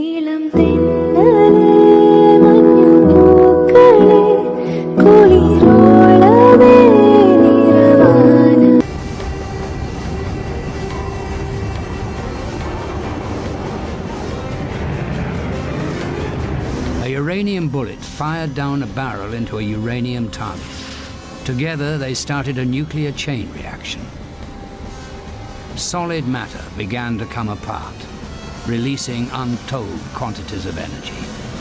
ഇളം തെന്നലേ മഞ്ഞപ്പൂക്കളേ കുളിരോളവേ നിറവാന A uranium bullet fired down a barrel into a uranium target. Together, they started a nuclear chain reaction. Solid matter began to come apart, releasing untold quantities of energy.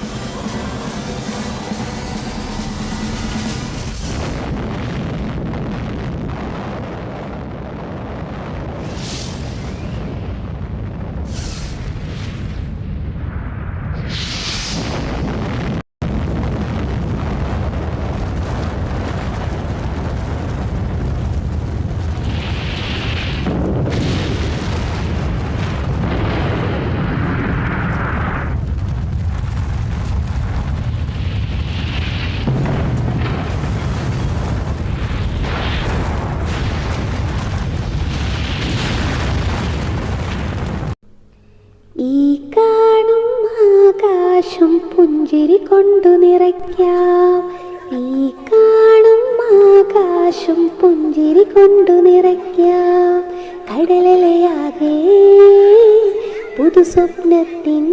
കൊണ്ടു നിറയ്ക്കാം. ഈ കാണും ആകാശം പുഞ്ചിരി കൊണ്ടു നിറയ്ക്കാം. കടലലയാകെ പുതു സ്വപ്നത്തിൻ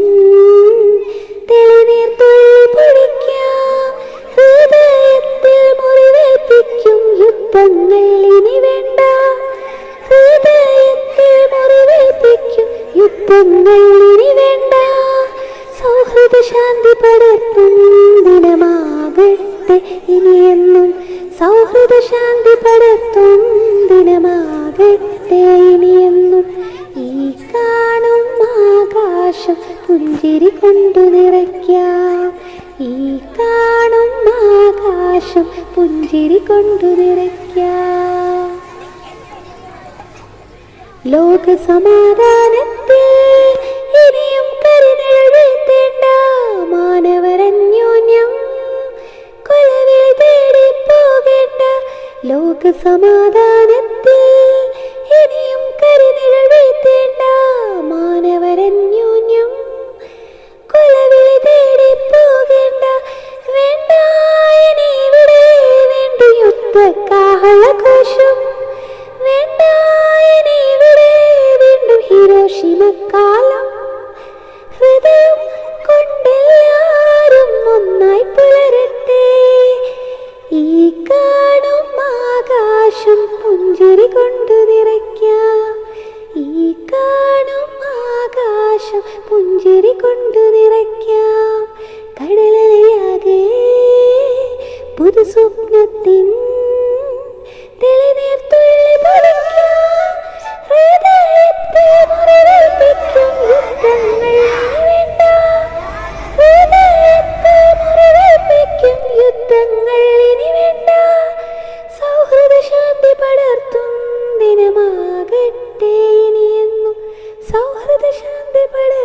ഹൃദയത്തിൽ വേണ്ട. ഹൃദയത്തിൽ ഇനി സൗഹൃദ ശാന്തി പടർത്തും ദിനമാകട്ടെ. ഇനിയെന്നും സൗഹൃദ ശാന്തി പടർത്തും ദിനമാകട്ടെ. ഇനിയെന്നും ഈ കാണും ആകാശം പുഞ്ചിരി കൊണ്ടു നിറയ്ക്കാം. ഈ കാണും ആകാശം പുഞ്ചിരി കൊണ്ടു നിറയ്ക്കാം. ലോക സമാധാനത്തിൽ ലോക സമാധാനത്തിൽ ഇനിയും കരുതൽ വീഴ്ത്തേണ്ട മാനവരന്യോന്യം. കൊലവിളി തേടി പോകേണ്ട വേണ്ട ഇനി വേണ്ട വേണ്ട ഇനി ഇവിടെ വീണ്ടും ഹിരോഷിമ സ്വപ്നത്തിൻ ഹൃദയത്തെ യുദ്ധങ്ങൾ ശാന്തി പടർത്തും ദിനമാകട്ടെ ഇനിയെന്നും. സൗഹൃദ ശാന്തി പടർ